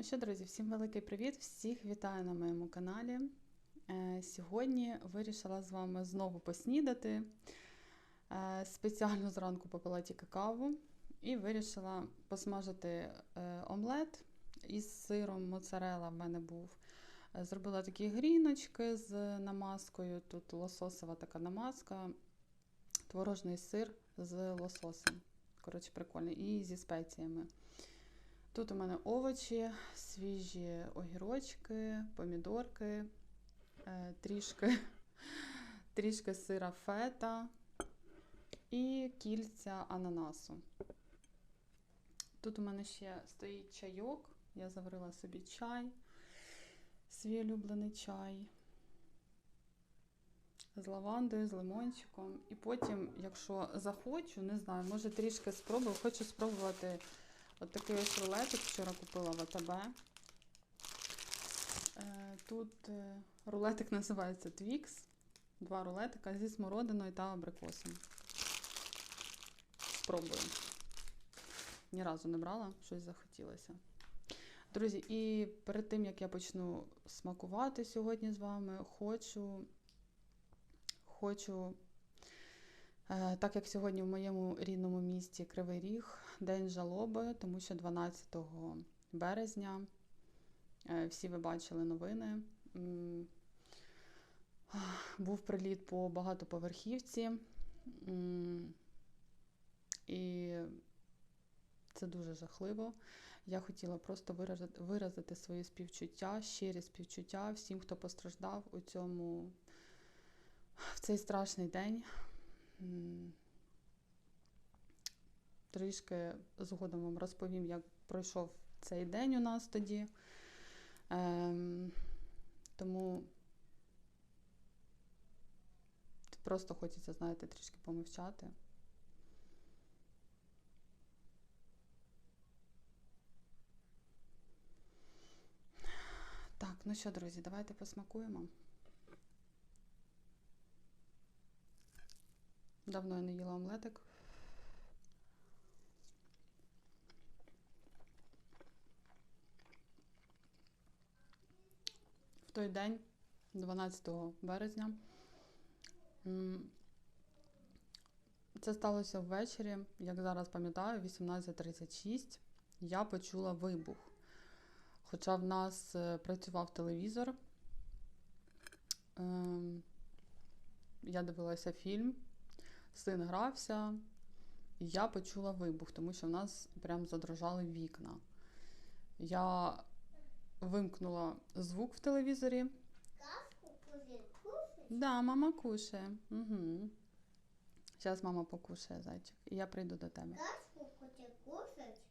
Ну що, друзі, всім великий привіт! Всіх вітаю на моєму каналі. Е, Сьогодні вирішила з вами знову поснідати. Е, Спеціально зранку попила тільки каву і вирішила посмажити е, омлет із сиром моцарела в мене був. Зробила такі гріночки з намазкою. Тут лососова така намазка, творожний сир з лососем. Коротше, прикольно. І зі спеціями. Тут у мене овочі, свіжі огірочки, помідорки, е, трішки, трішки сира фета і кільця ананасу. Тут у мене ще стоїть чайок. Я заварила собі чай, свій улюблений чай з лавандою, з лимончиком. І потім, якщо захочу, не знаю, може трішки спробую, хочу спробувати. От такий ось рулетик вчора купила в АТБ. Е, Тут е, рулетик називається Twix. Два рулетика зі смородиною та абрикосом. Спробую. Ні разу не брала, щось захотілося. Друзі, і перед тим, як я почну смакувати сьогодні з вами, хочу, хочу Так як сьогодні в моєму рідному місті Кривий Ріг День жалоби, тому що 12 березня е, всі ви бачили новини. Був приліт по багатоповерхівці, і це дуже жахливо. Я хотіла просто виразити, виразити свої співчуття, щирі співчуття всім, хто постраждав у цьому в цей страшний день. Трішки згодом вам розповім, як пройшов цей день у нас тоді. Ем, тому просто хочеться, знаєте, трішки помовчати. Так, ну що, друзі, давайте посмакуємо. Давно я не їла омлетик. В той день, 12 березня, це сталося ввечері, як зараз пам'ятаю, 18.36 я почула вибух. Хоча в нас е, працював телевізор, ем, я дивилася фільм син грався, і я почула вибух, тому що в нас прям задрожали вікна. Я вимкнула звук в телевізорі. Кушать? Да, мама кушає. Угу. Зараз мама покушає, зайчик, і я прийду до тебе. Кашку хочет кушать?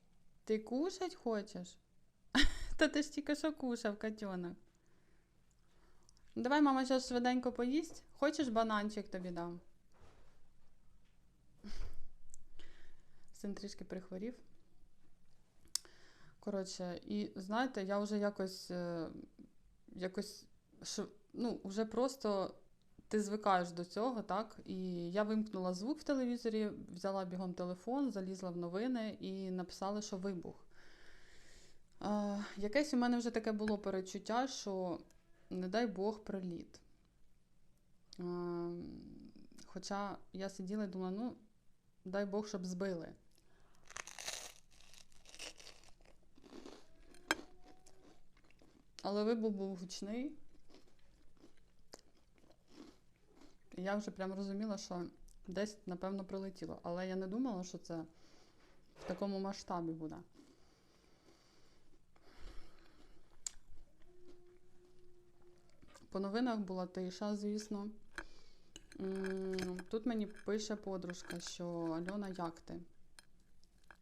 Ти кушать хочеш? Та ти ж тільки що кушав, котенок. Давай, мама, зараз швиденько поїсть. Хочеш бананчик тобі дам? Син трішки прихворів. Коротше, і знаєте, я вже якось, е, якось, ну, вже просто ти звикаєш до цього, так? І я вимкнула звук в телевізорі, взяла бігом телефон, залізла в новини і написали, що вибух. Е, якесь у мене вже таке було перечуття, що не дай Бог приліт. Е, хоча я сиділа і думала, ну, дай Бог, щоб збили. Але вибух був гучний. Я вже прям розуміла, що десь, напевно, прилетіло. Але я не думала, що це в такому масштабі буде. По новинах була тиша, звісно. Тут мені пише подружка, що Альона, як ти?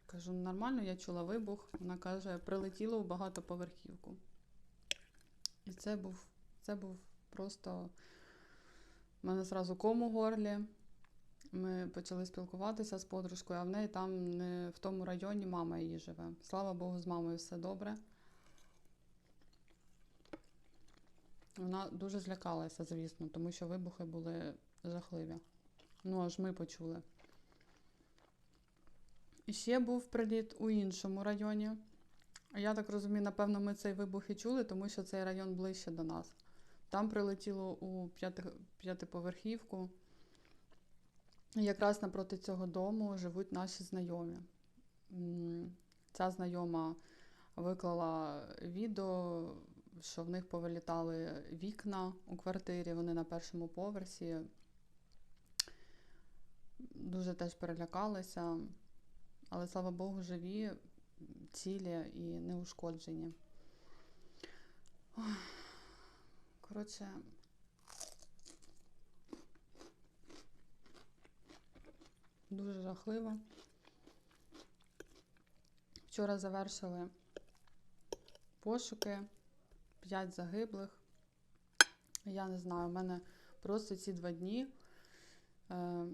Кажу, нормально, я чула вибух. Вона каже, прилетіло в багатоповерхівку. І це був, це був просто. У мене зразу ком у горлі. Ми почали спілкуватися з подружкою, а в неї там не в тому районі мама її живе. Слава Богу, з мамою все добре. Вона дуже злякалася, звісно, тому що вибухи були жахливі. Ну, аж ми почули. І ще був приліт у іншому районі. Я так розумію, напевно, ми цей вибух і чули, тому що цей район ближче до нас. Там прилетіло у п'яти- п'ятиповерхівку. Якраз напроти цього дому живуть наші знайомі. Ця знайома виклала відео, що в них повилітали вікна у квартирі, вони на першому поверсі. Дуже теж перелякалися, але слава Богу, живі, цілі і неушкоджені. Коротше. Дуже жахливо. Вчора завершили пошуки, 5 загиблих. Я не знаю, у мене просто ці два дні е,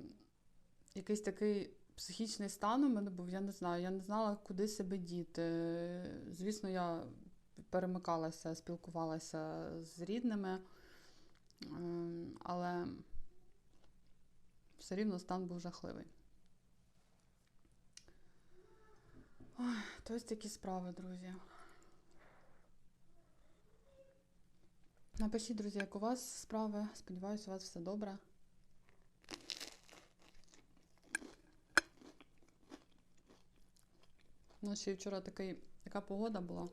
якийсь такий психічний стан у мене був, я не знаю, я не знала, куди себе діти. Звісно, я перемикалася, спілкувалася з рідними, е, але все рівно стан був жахливий. Ой, то ось такі справи, друзі. Напишіть, друзі, як у вас справи. Сподіваюся, у вас все добре. У нас ще вчора такий, така погода була.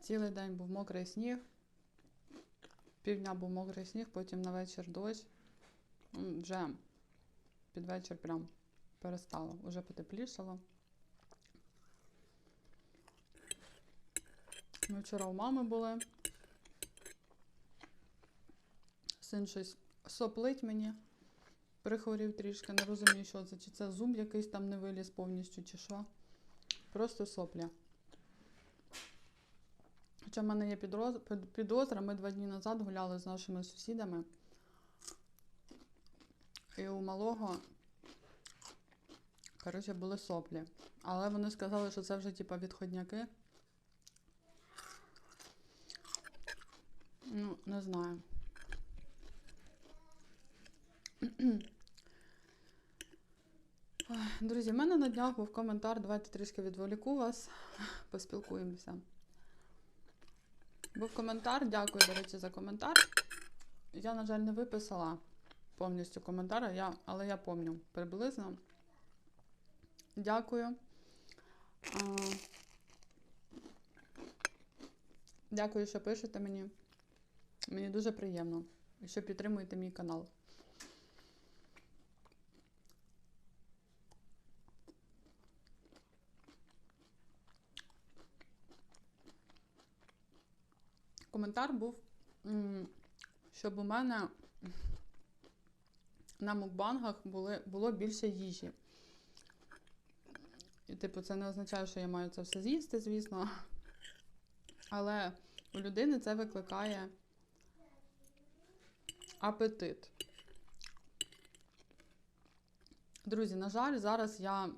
Цілий день був мокрий сніг. Півдня був мокрий сніг, потім на вечір дощ. Вже під вечір прям перестало. Уже потеплішало. Ми вчора у мами були. Син щось соплить мені. Прихворів трішки, не розумію, що це. Чи це зуб якийсь там не виліз повністю, чи що. Просто сопля. Хоча в мене є підозра, ми два дні назад гуляли з нашими сусідами. І у малого, коротше, були соплі. Але вони сказали, що це вже типа відходняки. Ну, не знаю. Друзі, в мене на днях був коментар. Давайте трішки відволіку вас, поспілкуємося. Був коментар, дякую, до речі, за коментар. Я, на жаль, не виписала повністю коментар, я, але я пам'ятаю приблизно. Дякую. А, Дякую, що пишете мені. Мені дуже приємно, що підтримуєте мій канал. Коментар був, щоб у мене на мукбангах були, було більше їжі. І, типу, це не означає, що я маю це все з'їсти, звісно. Але у людини це викликає апетит. Друзі, на жаль, зараз я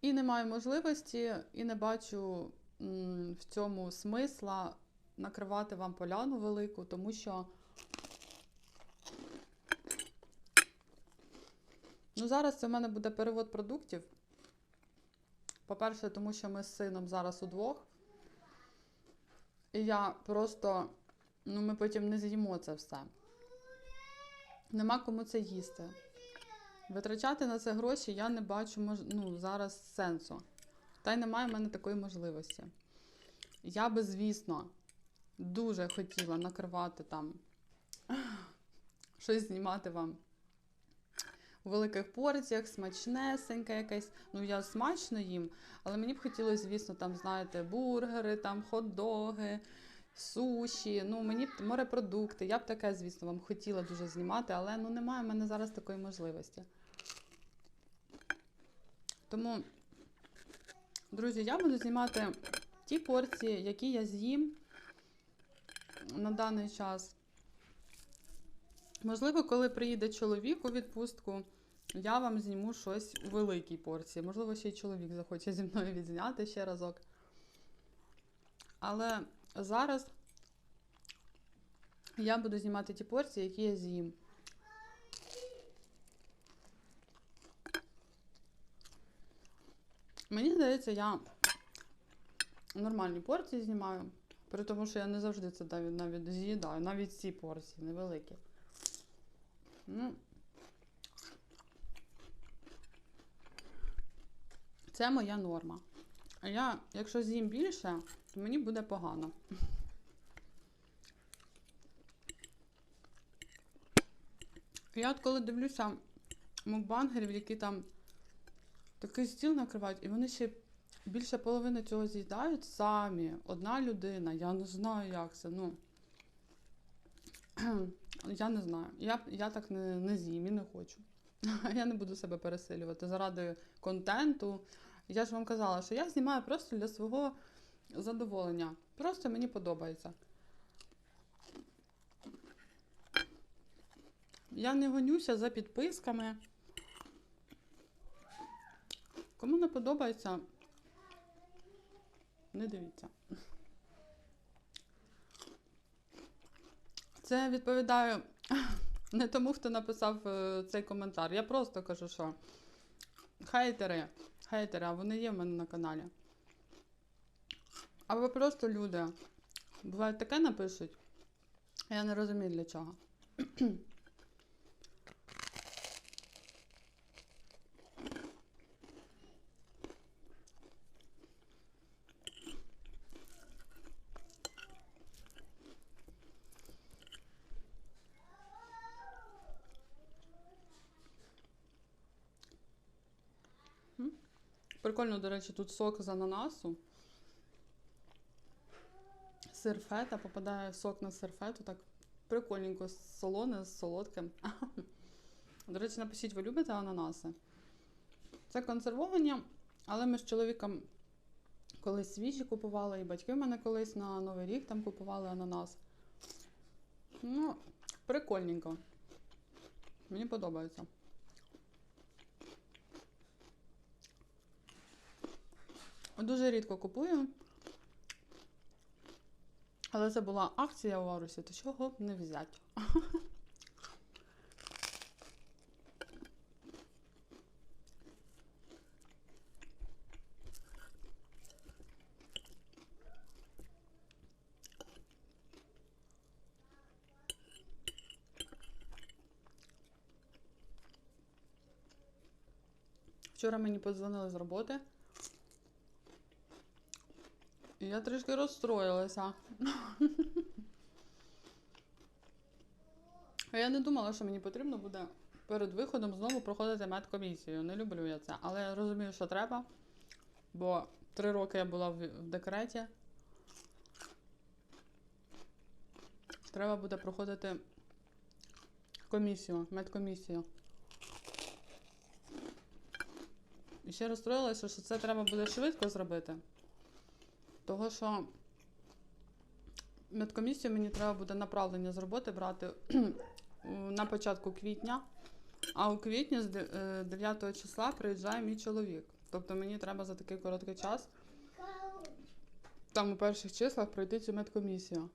і не маю можливості, і не бачу в цьому смисла накривати вам поляну велику, тому що ну, зараз це в мене буде перевод продуктів. По-перше, тому що ми з сином зараз удвох. І я просто, ну, ми потім не з'їмо це все. Нема кому це їсти. Витрачати на це гроші я не бачу ну, зараз сенсу. Та й немає в мене такої можливості. Я би, звісно, дуже хотіла накривати там щось знімати вам у великих порціях, смачнесеньке якесь. Ну, я смачно їм, але мені б хотілося, звісно, там, знаєте, бургери, там хот-доги, суші, ну, мені б морепродукти. Я б таке, звісно, вам хотіла дуже знімати, але ну, немає в мене зараз такої можливості. Тому, друзі, я буду знімати ті порції, які я з'їм на даний час. Можливо, коли приїде чоловік у відпустку, я вам зніму щось у великій порції. Можливо, ще й чоловік захоче зі мною відзняти ще разок. Але зараз я буду знімати ті порції, які я з'їм. Мені здається, я нормальні порції знімаю. При тому, що я не завжди це навіть, навіть з'їдаю, навіть ці порції невеликі. Ну, це моя норма. А я, якщо з'їм більше, то мені буде погано. Я от коли дивлюся мукбангерів, які там такий стіл накривають, і вони ще більше половини цього з'їдають самі. Одна людина. Я не знаю, як це. Ну я не знаю. Я, я так не, не з'їм і не хочу. Я не буду себе пересилювати заради контенту. Я ж вам казала, що я знімаю просто для свого задоволення. Просто мені подобається. Я не гонюся за підписками. Кому не подобається, не дивіться. Це відповідаю не тому, хто написав е, цей коментар. Я просто кажу, що хейтери, хейтери, а вони є в мене на каналі. Або просто люди. Буває таке напишуть. Я не розумію для чого. Прикольно, до речі, тут сок з ананасу. Сир фета, попадає сок на сир фету, так прикольненько, солоне, з солодким. До речі, напишіть, ви любите ананаси? Це консервовані, але ми з чоловіком колись свіжі купували, і батьки в мене колись на Новий рік там купували ананас. Ну, прикольненько. Мені подобається. Дуже рідко купую. Але це була акція у Арусі, то чого не взяти? Вчора мені подзвонили з роботи. Я трішки розстроїлася. А я не думала, що мені потрібно буде перед виходом знову проходити медкомісію. Не люблю я це. Але я розумію, що треба. Бо три роки я була в декреті. Треба буде проходити комісію, медкомісію. І ще розстроїлася, що це треба буде швидко зробити. Того, що медкомісію мені треба буде направлення з роботи брати на початку квітня, а у квітні з 9 числа приїжджає мій чоловік. Тобто мені треба за такий короткий час, там у перших числах пройти цю медкомісію.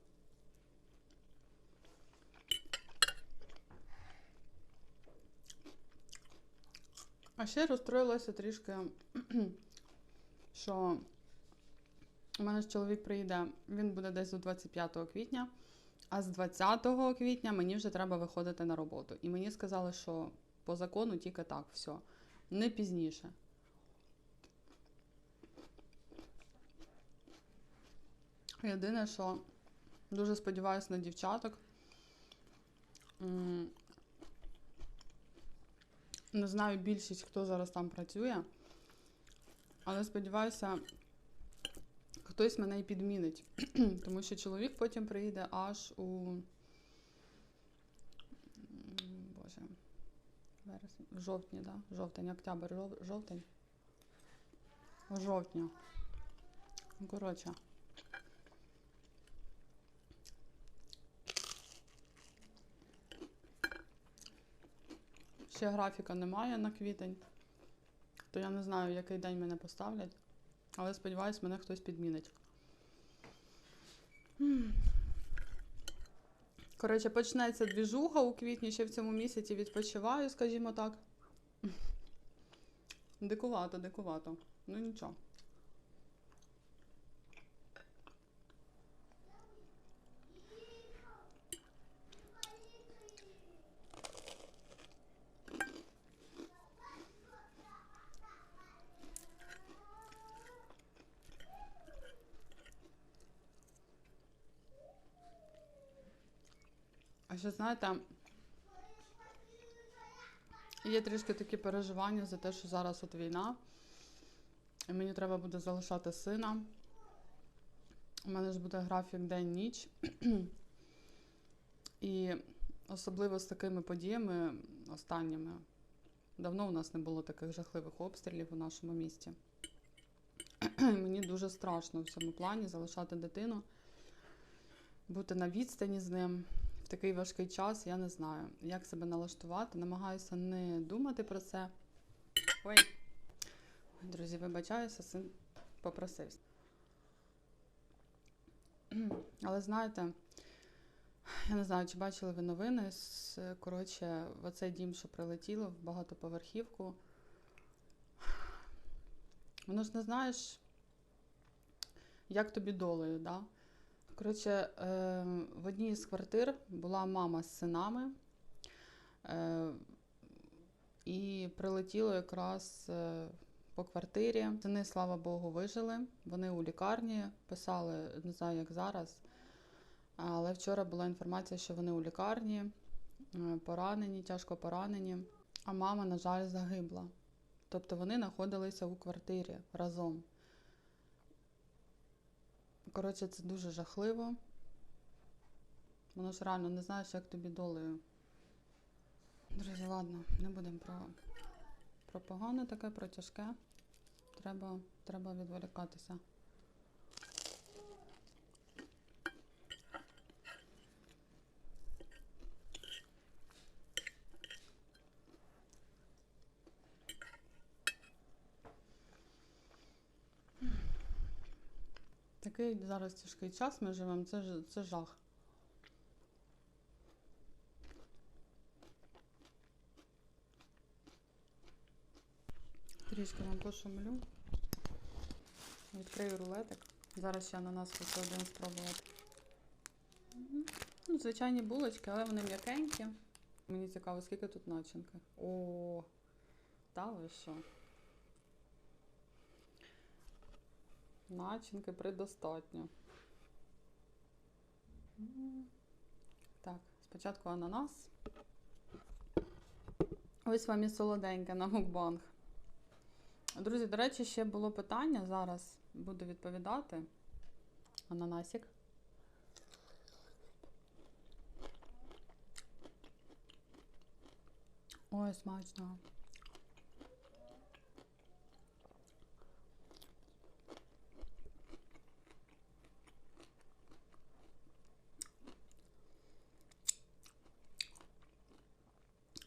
А ще розстроїлася трішки, що у мене ж чоловік приїде, він буде десь до 25 квітня, а з 20 квітня мені вже треба виходити на роботу. І мені сказали, що по закону тільки так, все, не пізніше. Єдине, що дуже сподіваюся на дівчаток. Не знаю більшість, хто зараз там працює, але сподіваюся, хтось мене і підмінить. Тому що чоловік потім приїде аж у. Боже. Вересень. В жовтні, да? Жовтень, октябрь, жов- жовтень. Ну, Коротше. Ще графіка немає на квітень, то я не знаю, який день мене поставлять. Але сподіваюсь, мене хтось підмінить. Коротше, почнеться двіжуха у квітні, ще в цьому місяці відпочиваю, скажімо так. Дикувато, дикувато. Ну нічого. А ще знаєте, є трішки такі переживання за те, що зараз от війна, і мені треба буде залишати сина. У мене ж буде графік день-ніч. І особливо з такими подіями останніми. Давно у нас не було таких жахливих обстрілів у нашому місті. Мені дуже страшно в цьому плані залишати дитину, бути на відстані з ним в такий важкий час, я не знаю, як себе налаштувати. Намагаюся не думати про це. Ой, друзі, вибачаюся, син попросився. Але знаєте, я не знаю, чи бачили ви новини. Коротше, в оцей дім, що прилетіло в багатоповерхівку. Воно ж не знаєш, як тобі долею, да? Коротше, е, в одній з квартир була мама з синами, е, і прилетіло якраз е, по квартирі. Сини, слава Богу, вижили. Вони у лікарні писали, не знаю, як зараз. Але вчора була інформація, що вони у лікарні, поранені, тяжко поранені. А мама, на жаль, загибла. Тобто вони знаходилися у квартирі разом. Коротше, це дуже жахливо. Воно ж реально не знаєш, як тобі долею. Друзі, ладно, не будемо про, про погане таке, про тяжке. Треба, треба відволікатися. Такий зараз тяжкий час ми живемо, це, це жах. Трішки вам пошумлю. Відкрию рулетик. Зараз ще на нас хочу один спробувати. Ну, звичайні булочки, але вони м'якенькі. Мені цікаво, скільки тут начинки. О, та ви що? Начинки предостатньо. Так, спочатку ананас. Ось вам і солоденьке на мукбанг. Друзі, до речі, ще було питання. Зараз буду відповідати. Ананасик. Ой, смачно.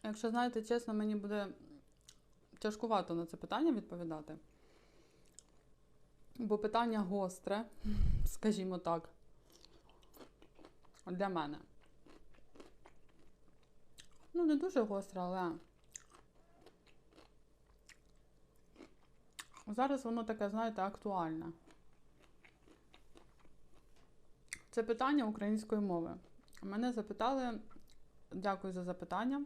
Якщо знаєте, чесно, мені буде тяжкувато на це питання відповідати. Бо питання гостре, скажімо так, для мене. Ну, не дуже гостре, але зараз воно таке, знаєте, актуальне. Це питання української мови. Мене запитали, дякую за запитання.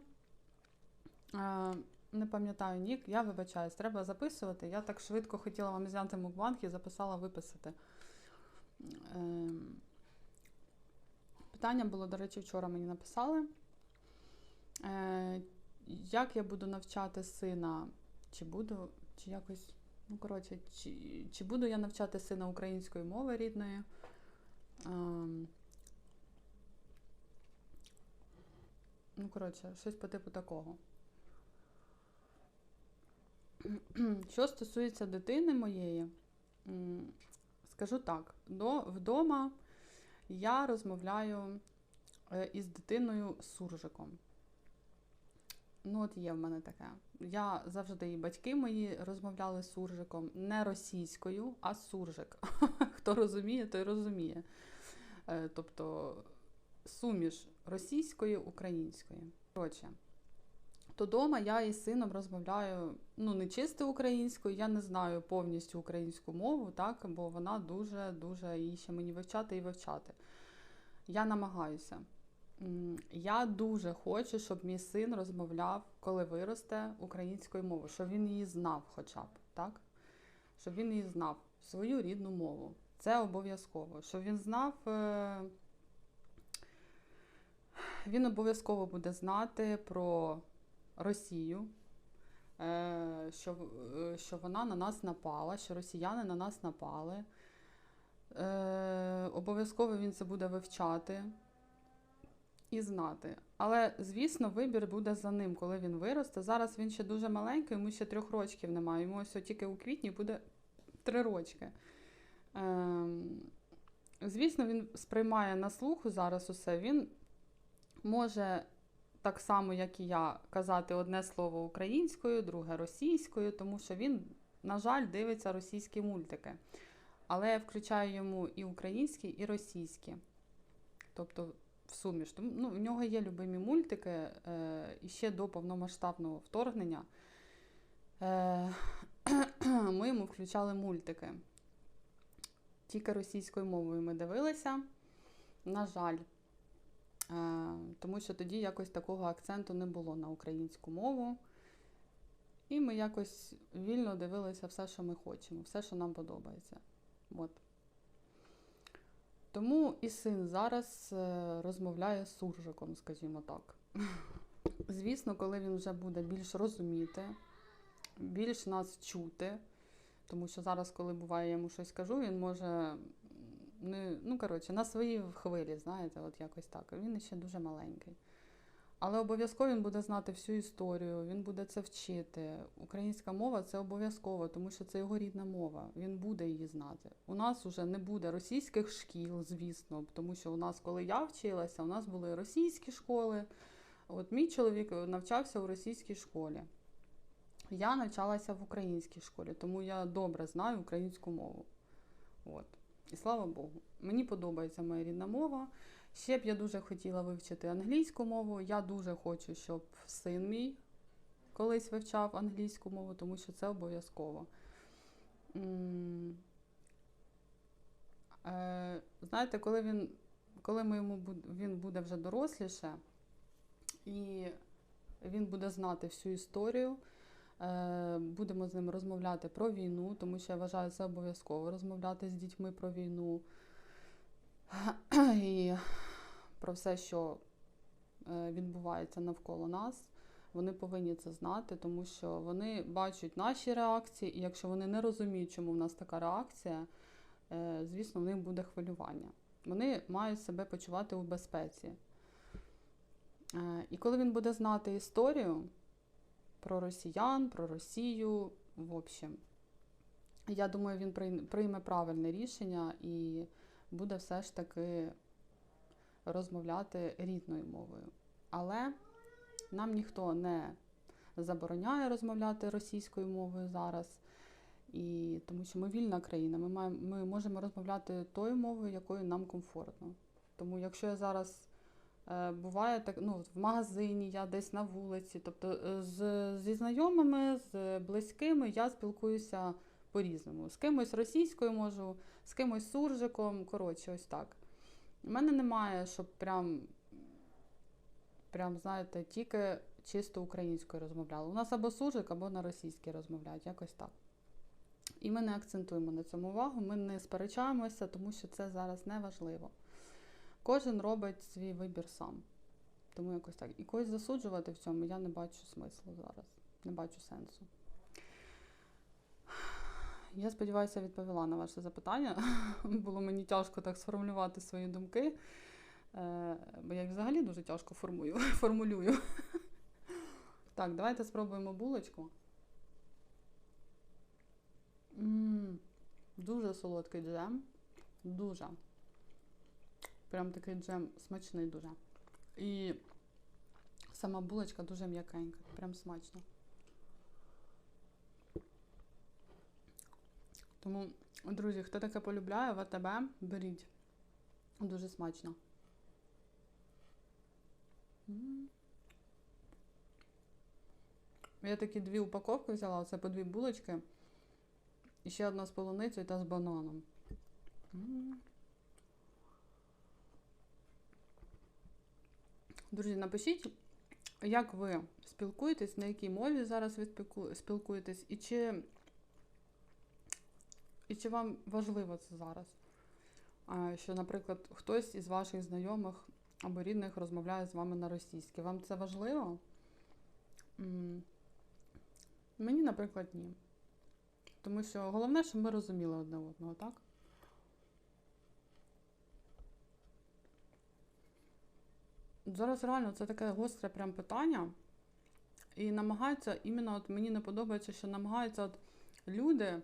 Е, Не пам'ятаю нік, я вибачаюсь, треба записувати. Я так швидко хотіла вам зняти мукбанг і записала виписати. Ем, Питання було, до речі, вчора мені написали. Е, Як я буду навчати сина, чи буду, чи якось, ну, коротше, чи, чи буду я навчати сина української мови рідної? Ем, Ну, коротше, щось по типу такого. Що стосується дитини моєї, скажу так: до, вдома я розмовляю е, із дитиною суржиком. Ну, от є в мене таке. Я завжди і батьки мої розмовляли з суржиком не російською, а суржик. Хто розуміє, той розуміє. Е, Тобто суміш російської, української. Коротше, то дома я із сином розмовляю ну, не чисто українською, я не знаю повністю українську мову, так, бо вона дуже-дуже її ще мені вивчати і вивчати. Я намагаюся. Я дуже хочу, щоб мій син розмовляв, коли виросте, українською мовою, щоб він її знав хоча б, так? Щоб він її знав, свою рідну мову. Це обов'язково. Щоб він знав, е, він обов'язково буде знати про Росію, е, що, е, що вона на нас напала, що росіяни на нас напали. Е, Обов'язково він це буде вивчати і знати. Але, звісно, вибір буде за ним, коли він виросте. Зараз він ще дуже маленький, йому ще трьох рочків немає. Йому ось тільки у квітні буде три рочки. Ем, звісно, він сприймає на слуху зараз усе. Він може так само, як і я, казати одне слово українською, друге російською, тому що він, на жаль, дивиться російські мультики. Але я включаю йому і українські, і російські. Тобто в суміш. Ну, в нього є любимі мультики е, і ще до повномасштабного вторгнення. Е, ми йому включали мультики. Тільки російською мовою ми дивилися. На жаль. Тому що тоді якось такого акценту не було на українську мову. І ми якось вільно дивилися все, що ми хочемо, все, що нам подобається. От. Тому і син зараз е, розмовляє з суржиком, скажімо так. Звісно, коли він вже буде більш розуміти, більш нас чути, тому що зараз, коли буває, я йому щось кажу, він може не, ну, коротше, на своїй хвилі, знаєте, от якось так. Він ще дуже маленький. Але обов'язково він буде знати всю історію, він буде це вчити. Українська мова це обов'язково, тому що це його рідна мова. Він буде її знати. У нас вже не буде російських шкіл, звісно, тому що у нас, коли я вчилася, у нас були російські школи. От мій чоловік навчався у російській школі. Я навчалася в українській школі, тому я добре знаю українську мову. От. І слава Богу. Мені подобається моя рідна мова. Ще б я дуже хотіла вивчити англійську мову. Я дуже хочу, щоб син мій колись вивчав англійську мову, тому що це обов'язково. Е, Знаєте, коли він, коли ми йому він буде вже доросліше, і він буде знати всю історію, будемо з ним розмовляти про війну, тому що я вважаю це обов'язково розмовляти з дітьми про війну. І про все, що е, відбувається навколо нас, вони повинні це знати, тому що вони бачать наші реакції, і якщо вони не розуміють, чому в нас така реакція, е, звісно, в них буде хвилювання. Вони мають себе почувати у безпеці. Е, І коли він буде знати історію про росіян, про Росію, в общем, я думаю, він прийме правильне рішення і буде все ж таки розмовляти рідною мовою. Але нам ніхто не забороняє розмовляти російською мовою зараз. І тому що ми вільна країна, ми, маємо, ми можемо розмовляти тою мовою, якою нам комфортно. Тому якщо я зараз буває так, ну, в магазині, я десь на вулиці, тобто е, з, зі знайомими, з близькими я спілкуюся по-різному. З кимось російською можу, з кимось суржиком, коротше, ось так. У мене немає, щоб прям, прям, знаєте, тільки чисто українською розмовляли. У нас або суржик, або на російській розмовляють, якось так. І ми не акцентуємо на цьому увагу, ми не сперечаємося, тому що це зараз не важливо. Кожен робить свій вибір сам. Тому якось так. І когось засуджувати в цьому я не бачу смислу зараз, не бачу сенсу. Я сподіваюся, відповіла на ваше запитання. Було мені тяжко так сформулювати свої думки, е, бо я їх взагалі дуже тяжко формую, формулюю. Так, давайте спробуємо булочку. м дуже солодкий джем. Дуже. Прям такий джем смачний дуже. І сама булочка дуже м'якенька, прям смачно. Тому, друзі, хто таке полюбляє, ВТБ, беріть. Дуже смачно. Я такі дві упаковки взяла, оце по дві булочки. І ще одна з полуницею та з бананом. Друзі, напишіть, як ви спілкуєтесь, на якій мові зараз ви спілкуєтесь, і чи і чи вам важливо це зараз? Що, наприклад, хтось із ваших знайомих або рідних розмовляє з вами на російській. Вам це важливо? Мені, наприклад, ні. Тому що головне, щоб ми розуміли одне одного, так? Зараз реально це таке гостре прям питання. І намагаються, іменно от мені не подобається, що намагаються от люди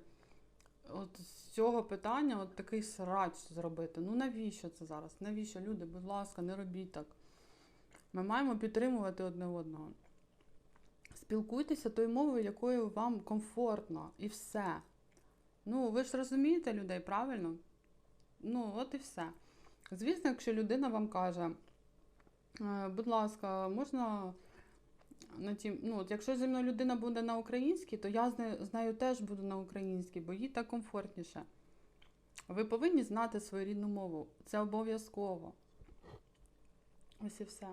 от з цього питання от такий срач зробити. Ну навіщо це зараз? Навіщо люди, будь ласка, не робіть так. Ми маємо підтримувати одне одного. Спілкуйтеся тою мовою, якою вам комфортно, і все. Ну, ви ж розумієте людей, правильно? Ну, от і все. Звісно, якщо людина вам каже, «Е, будь ласка, можна на тім, ну, от якщо зі мною людина буде на українській, то я з нею, з нею теж буду на українській, бо їй так комфортніше. Ви повинні знати свою рідну мову. Це обов'язково. Ось і все.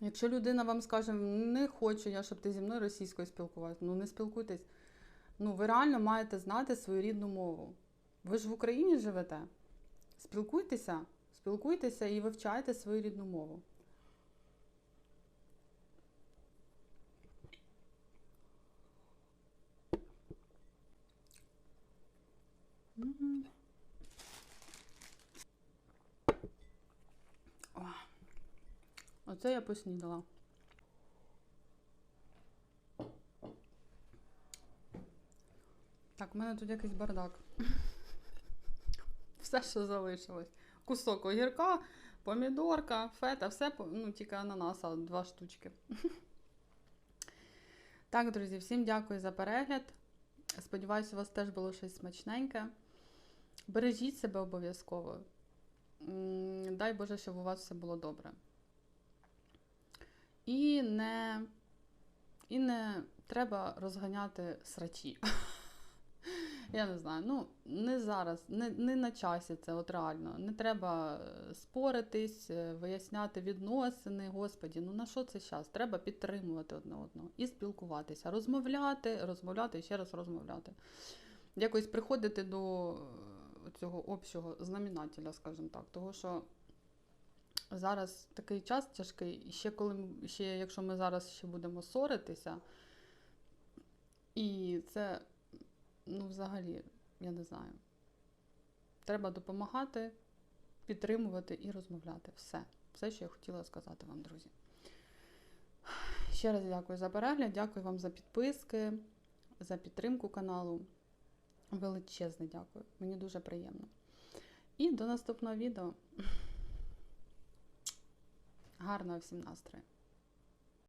Якщо людина вам скаже, не хочу я, щоб ти зі мною російською спілкувався, ну не спілкуйтесь. Ну, ви реально маєте знати свою рідну мову. Ви ж в Україні живете. Спілкуйтеся, спілкуйтеся і вивчайте свою рідну мову. Оце я поснідала. Так, у мене тут якийсь бардак. Все, що залишилось. Кусок огірка, помідорка, фета, все, ну, тільки ананаса, два штучки. Так, друзі, всім дякую за перегляд. Сподіваюся, у вас теж було щось смачненьке. Бережіть себе обов'язково. Дай Боже, щоб у вас все було добре. І не, і не треба розганяти срачі. Я не знаю, ну не зараз, не, не на часі це, от реально. Не треба е, споритись, е, виясняти відносини. Господі, ну на що це час? Треба підтримувати одне одного і спілкуватися, розмовляти, розмовляти і ще раз розмовляти. Якось приходити до е, цього общого знаменателя, скажімо так. Того, що зараз такий час тяжкий, і ще коли ще, якщо ми зараз ще будемо ссоритися, і це, ну, взагалі, я не знаю. Треба допомагати, підтримувати і розмовляти. Все. Все, що я хотіла сказати вам, друзі. Ще раз дякую за перегляд, дякую вам за підписки, за підтримку каналу. Величезне дякую. Мені дуже приємно. І до наступного відео. Гарного всім настрою!